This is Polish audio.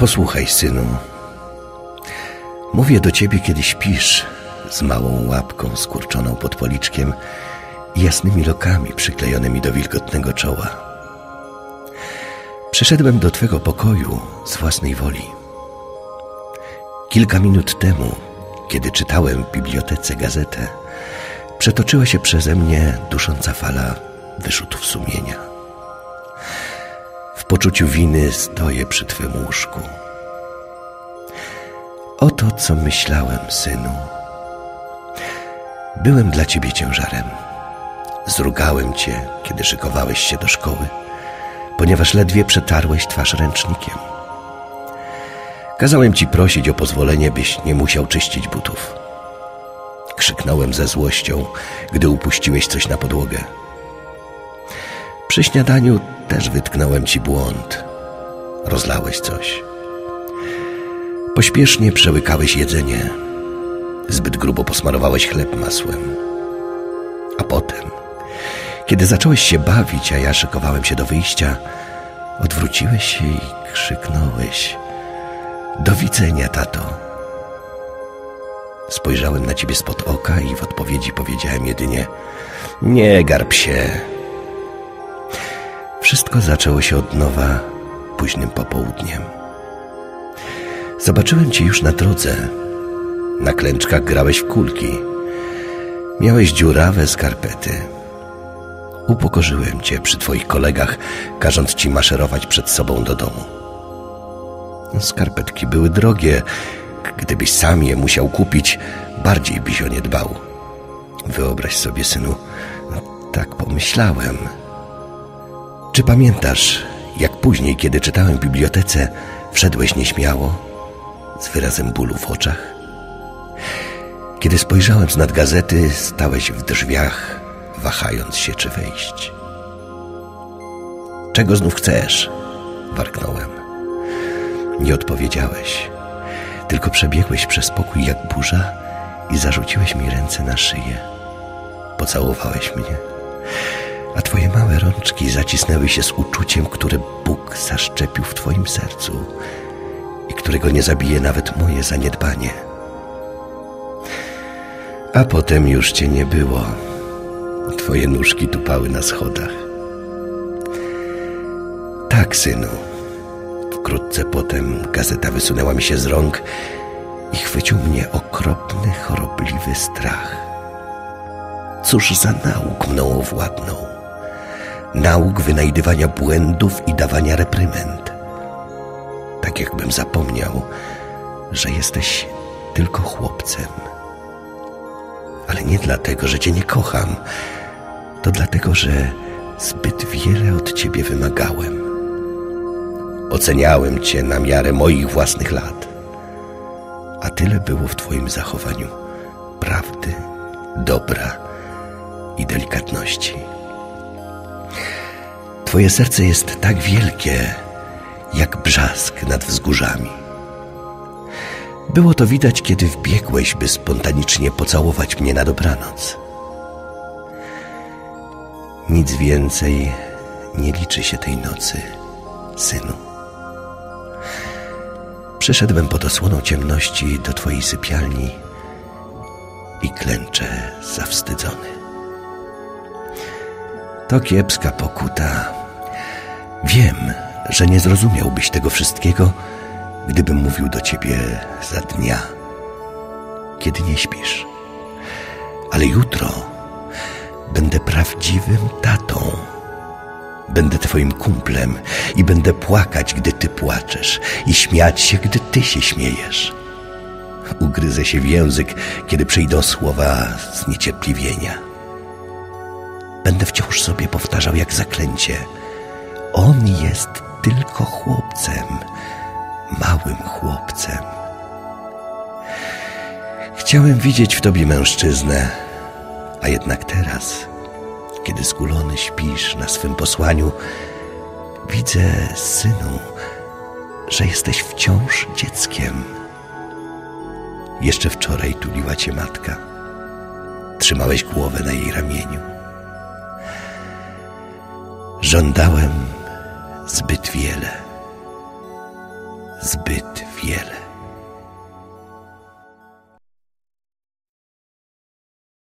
Posłuchaj, synu. Mówię do ciebie, kiedy śpisz, z małą łapką skurczoną pod policzkiem i jasnymi lokami przyklejonymi do wilgotnego czoła. Przyszedłem do twego pokoju z własnej woli. Kilka minut temu, kiedy czytałem w bibliotece gazetę, przetoczyła się przeze mnie dusząca fala wyrzutów sumienia. Poczuciu winy stoję przy twym łóżku. Oto co myślałem, synu. Byłem dla ciebie ciężarem. Zrugałem cię, kiedy szykowałeś się do szkoły, ponieważ ledwie przetarłeś twarz ręcznikiem. Kazałem ci prosić o pozwolenie, byś nie musiał czyścić butów. Krzyknąłem ze złością, gdy upuściłeś coś na podłogę. Przy śniadaniu też wytknąłem ci błąd. Rozlałeś coś. Pośpiesznie przełykałeś jedzenie. Zbyt grubo posmarowałeś chleb masłem. A potem, kiedy zacząłeś się bawić, a ja szykowałem się do wyjścia, odwróciłeś się i krzyknąłeś: Do widzenia, tato. Spojrzałem na ciebie spod oka i w odpowiedzi powiedziałem jedynie: Nie garb się. Wszystko zaczęło się od nowa późnym popołudniem. Zobaczyłem cię już na drodze. Na klęczkach grałeś w kulki. Miałeś dziurawe skarpety. Upokorzyłem cię przy twoich kolegach, każąc ci maszerować przed sobą do domu. Skarpetki były drogie. Gdybyś sam je musiał kupić, bardziej byś o nie dbał. Wyobraź sobie, synu, tak pomyślałem. Czy pamiętasz, jak później, kiedy czytałem w bibliotece, wszedłeś nieśmiało, z wyrazem bólu w oczach? Kiedy spojrzałem z nad gazety, stałeś w drzwiach, wahając się, czy wejść. Czego znów chcesz? warknąłem. Nie odpowiedziałeś, tylko przebiegłeś przez pokój jak burza i zarzuciłeś mi ręce na szyję. Pocałowałeś mnie, a twoje małe rączki zacisnęły się z uczuciem, które Bóg zaszczepił w twoim sercu i którego nie zabije nawet moje zaniedbanie. A potem już cię nie było. Twoje nóżki tupały na schodach. Tak, synu. Wkrótce potem gazeta wysunęła mi się z rąk i chwycił mnie okropny, chorobliwy strach. Cóż za nauk mną owładnął? Nauk wynajdywania błędów i dawania reprymend. Tak jakbym zapomniał, że jesteś tylko chłopcem. Ale nie dlatego, że cię nie kocham. To dlatego, że zbyt wiele od ciebie wymagałem. Oceniałem cię na miarę moich własnych lat. A tyle było w twoim zachowaniu prawdy, dobra i delikatności. Twoje serce jest tak wielkie, jak brzask nad wzgórzami. Było to widać, kiedy wbiegłeś, by spontanicznie pocałować mnie na dobranoc. Nic więcej nie liczy się tej nocy, synu. Przyszedłem pod osłoną ciemności do twojej sypialni i klęczę zawstydzony. To kiepska pokuta. Wiem, że nie zrozumiałbyś tego wszystkiego, gdybym mówił do ciebie za dnia, kiedy nie śpisz. Ale jutro będę prawdziwym tatą. Będę twoim kumplem i będę płakać, gdy ty płaczesz i śmiać się, gdy ty się śmiejesz. Ugryzę się w język, kiedy przyjdą słowa zniecierpliwienia. Będę wciąż sobie powtarzał jak zaklęcie. On jest tylko chłopcem, małym chłopcem. Chciałem widzieć w tobie mężczyznę, a jednak teraz, kiedy skulony śpisz na swym posłaniu, widzę, synu, że jesteś wciąż dzieckiem. Jeszcze wczoraj tuliła cię matka. Trzymałeś głowę na jej ramieniu. Żądałem zbyt wiele zbyt wiele.